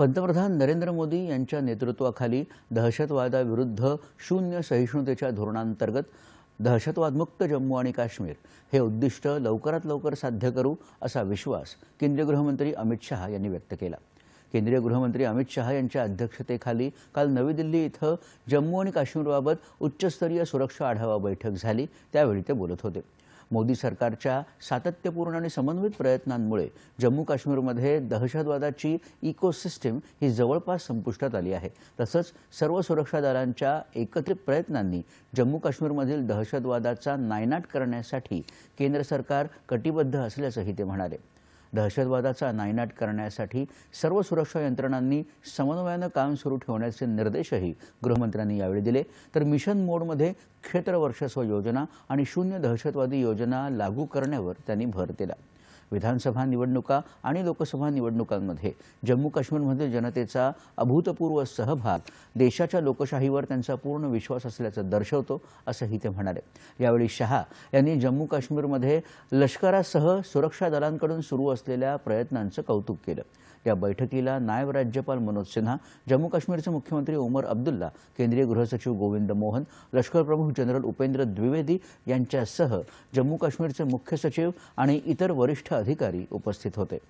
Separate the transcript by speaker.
Speaker 1: पंतप्रधान नरेंद्र मोदी यांच्या नेतृत्वाखाली दहशतवादाविरुद्ध शून्य सहिष्णुतेच्या धोरणांतर्गत दहशतवादमुक्त जम्मू आणि काश्मीर हे उद्दिष्ट लवकरात लवकर साध्य करू असा विश्वास केंद्रीय गृहमंत्री अमित शहा यांनी व्यक्त केला. केंद्रीय गृहमंत्री अमित शहा यांच्या अध्यक्षतेखाली काल नवी दिल्ली इथं जम्मू आणि काश्मीरबाबत उच्चस्तरीय सुरक्षा आढावा बैठक झाली त्यावेळी ते बोलत होते. मोदी सरकारच्या सातत्यपूर्ण आणि समन्वित प्रयत्नांमुळे जम्मू काश्मीरमध्ये दहशतवादाची इकोसिस्टीम ही जवळपास संपुष्टात आली आहे. तसंच सर्व सुरक्षा दलांच्या एकत्रित प्रयत्नांनी जम्मू काश्मीरमधील दहशतवादाचा नायनाट करण्यासाठी केंद्र सरकार कटिबद्ध असल्याचंही ते म्हणाले. दहशतवादाचा नायनाट करण्यासाठी सर्व सुरक्षा यंत्रणांनी समन्वयानं काम सुरू ठेवण्याचे निर्देशही गृहमंत्र्यांनी यावेळी दिले. तर मिशन मोडमध्ये क्षेत्र वर्चस्व योजना आणि शून्य दहशतवादी योजना लागू करण्यावर त्यांनी भर दिला. विधानसभा निवडणुका आणि लोकसभा निवडणुकांमध्ये जम्मू काश्मीरमध्ये जनतेचा अभूतपूर्व सहभाग देशाच्या लोकशाहीवर त्यांचा पूर्ण विश्वास असल्याचं दर्शवतो असंही ते म्हणाले. यावेळी शहा यांनी जम्मू काश्मीरमध्ये लष्करासह सुरक्षा दलांकडून सुरू असलेल्या प्रयत्नांचं कौतुक केलं. या बैठकीला नायब राज्यपाल मनोज सिन्हा जम्मू काश्मीरचे मुख्यमंत्री ओमर अब्दुल्ला केंद्रीय गृहसचिव गोविंद मोहन लष्करप्रमुख जनरल उपेंद्र द्विवेदी यांच्यासह जम्मू काश्मीरचे मुख्य सचिव आणि इतर वरिष्ठ अधिकारी उपस्थित होते.